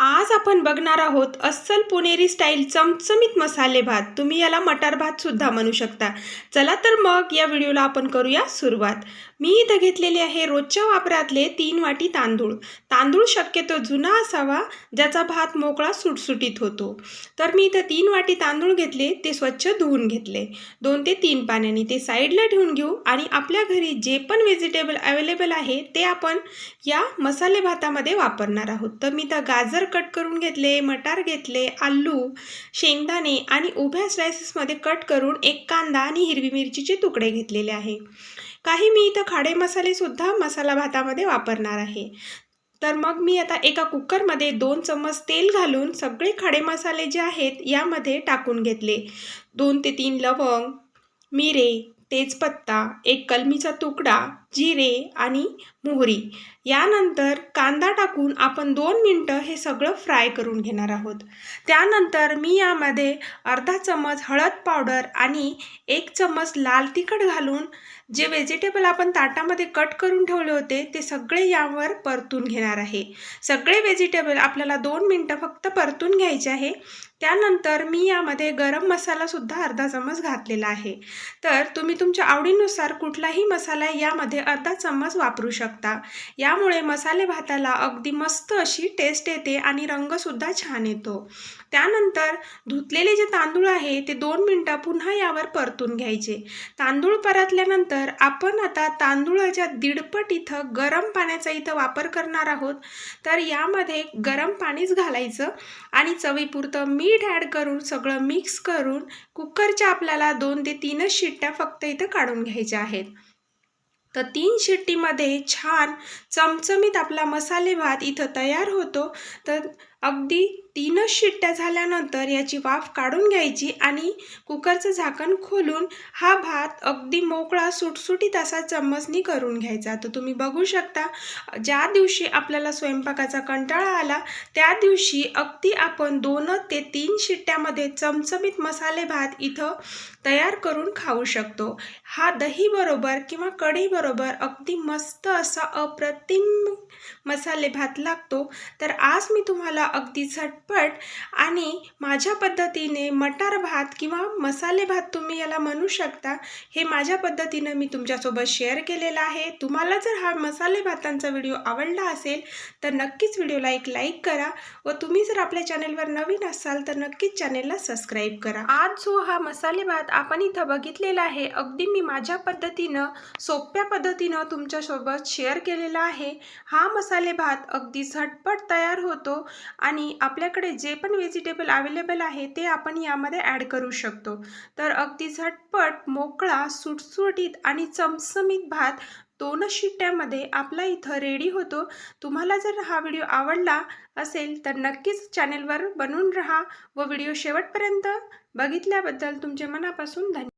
आज आपण बघणार आहोत अस्सल पुणेरी स्टाईल चमचमीत मसाले भात. तुम्ही याला मटार भात सुद्धा म्हणू शकता. चला तर मग या व्हिडिओला आपण करूया सुरुवात. मी इथं घेतलेले आहे रोजच्या वापरातले तीन वाटी तांदूळ. तांदूळ शक्यतो जुना असावा ज्याचा भात मोकळा सुटसुटीत होतो. तर मी इथं तीन वाटी तांदूळ घेतले ते स्वच्छ धुवून घेतले. दोन ते तीन पाण्याने ते साईडला ठेवून घेऊ आणि आपल्या घरी जे पण व्हेजिटेबल अवेलेबल आहे ते आपण या मसाले भातामध्ये वापरणार आहोत. तर मी इथं गाजर कट करून घेतले मटार घेतले आलू शेंगदाणे आणि उभ्या स्लायसेसमध्ये कट करून एक कांदा आणि हिरवी मिरचीचे तुकडे घेतलेले आहे. काही मी इथं खाडे मसालेसुद्धा मसाला भातामध्ये वापरणार आहे. तर मग मी आता एका कुकरमध्ये दोन चम्मच तेल घालून सगळे खडे मसाले जे आहेत यामध्ये टाकून घेतले. दोन ते तीन लवंग मिरे तेजपत्ता एक कलमीचा तुकडा जिरे आणि मोहरी. यानंतर कांदा टाकून आपण दोन मिनटं हे सगळं फ्राय करून घेणार आहोत. त्यानंतर मी यामध्ये अर्धा चम्मच हळद पावडर आणि एक चम्मच लाल तिखट घालून जे व्हेजिटेबल आपण ताटामध्ये कट करून ठेवले होते ते सगळे यावर परतून घेणार आहे. सगळे व्हेजिटेबल आपल्याला दोन मिनटं फक्त परतून घ्यायचे आहे. त्यानंतर मी यामध्ये गरम मसालासुद्धा अर्धा चम्मच घातलेला आहे. तर तुम्ही तुमच्या आवडीनुसार कुठलाही मसाला यामध्ये अर्धा चम्मच वापरू शकता. यामुळे मसाले भाताला अगदी मस्त अशी टेस्ट येते आणि रंगसुद्धा छान येतो. त्यानंतर धुतलेले जे तांदूळ आहे ते दोन मिनटं पुन्हा यावर परतून घ्यायचे. तांदूळ परतल्यानंतर तर आपण आता तांदूळाच्या दीडपट इथं गरम पाण्याचा इथं वापर करणार आहोत. तर यामध्ये गरम पाणीच घालायचं आणि चवीपुरतं मीठ ॲड करून सगळं मिक्स करून कुकरच्या आपल्याला दोन ते तीनच शिट्ट्या फक्त इथं काढून घ्यायच्या आहेत. तर तीन शिट्टीमध्ये छान चमचमीत आपला मसाले भात इथं तयार होतो. तर अगदी तीनच शिट्ट्या झाल्यानंतर याची वाफ काढून घ्यायची आणि कुकरचं झाकण खोलून हा भात अगदी मोकळा सुटसुटीत असा चम्मचनी करून घ्यायचा. तर तुम्ही बघू शकता ज्या दिवशी आपल्याला स्वयंपाकाचा कंटाळा आला त्या दिवशी अगदी आपण दोन ते तीन शिट्ट्यामध्ये चमचमीत मसाले भात इथं तयार करून खाऊ शकतो. हा दहीबरोबर किंवा कढीबरोबर अगदी मस्त असा अप्रतिम मसाले भात लागतो. तर आज मी तुम्हाला अगदी झटपट आणि माझ्या पद्धतीने मटार भात किंवा मसाले भात तुम्ही याला म्हणू शकता. हे माझ्या पद्धतीनं मी तुमच्यासोबत शेअर केलेला आहे. तुम्हाला जर हा मसाले भातांचा व्हिडिओ आवडला असेल तर नक्कीच व्हिडिओला एक लाईक करा व तुम्ही जर आपल्या चॅनेलवर नवीन असाल तर नक्कीच चॅनेलला सबस्क्राईब करा. आज जो हा मसाले भात आपण इथं बघितलेला आहे अगदी मी माझ्या पद्धतीनं सोप्या पद्धतीनं तुमच्यासोबत शेअर केलेला आहे. हा मसाले भात अगदी झटपट तयार होतो आणि आपल्याकडे जे पण व्हेजिटेबल अवेलेबल आहे ते आपण यामध्ये ॲड करू शकतो. तर अगदी झटपट मोकळा सुटसुटीत आणि चमचमीत भात दोन शिट्ट्यामध्ये आपला इथं रेडी होतो. तुम्हाला जर हा व्हिडिओ आवडला असेल तर नक्कीच चॅनेलवर बनून राहा व व्हिडिओ शेवटपर्यंत बघितल्याबद्दल तुमचे मनापासून धन्यवाद.